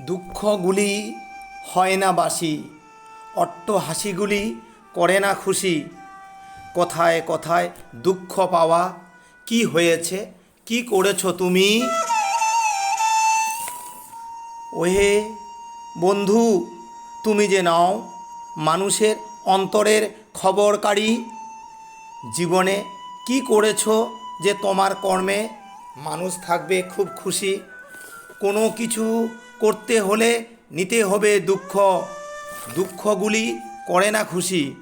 দুঃখগুলি হয় না বাসি অট্ট হাসিগুলি করে না খুশি। কথায় কথায় দুঃখ পাওয়া, কি হয়েছে, কি করেছ তুমি? ওহে বন্ধু, তুমি যে নাও মানুষের অন্তরের খবরকারী, জীবনে কি করেছ যে তোমার কর্মে মানুষ থাকবে খুব খুশি? কোনো কিছু করতে হলে নিতে হবে দুঃখ। দুঃখগুলি করে না খুশি।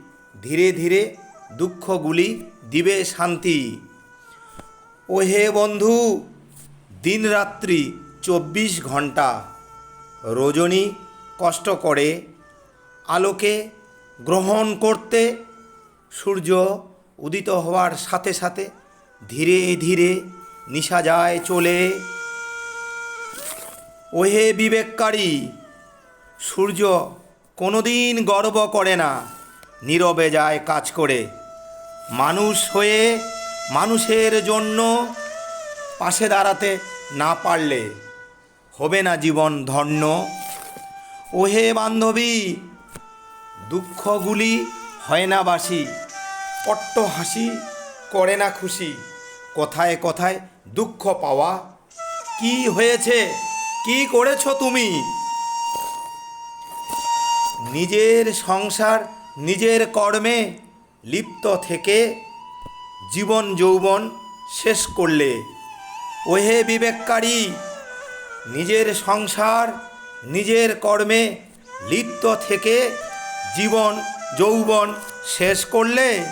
ধীরে ধীরে দুঃখগুলি দিবে শান্তি। ও হে বন্ধু দিনরাত্রি চব্বিশ ঘণ্টা রজনী কষ্ট করে আলোকে গ্রহণ করতে সূর্য উদিত হওয়ার সাথে সাথে ধীরে ধীরে নিশা যায় চলে। ওহে বিবেককারী, সূর্য কোনোদিন গর্ব করে না, নীরবে যায় কাজ করে। মানুষ হয়ে মানুষের জন্য পাশে দাঁড়াতে না পারলে হবে না জীবন ধন্য। ওহে বান্ধবী, দুঃখগুলি হয় না বাসি, পট্ট হাসি করে না খুশি। কথায় কথায় দুঃখ পাওয়া, কি হয়েছে কি করেছ তুমি? নিজের সংসার, নিজের কর্মে লিপ্ত থেকে জীবন যৌবন শেষ করলে, ওহে বিবেককারী, নিজের সংসার, নিজের কর্মে লিপ্ত থেকে জীবন যৌবন শেষ করলে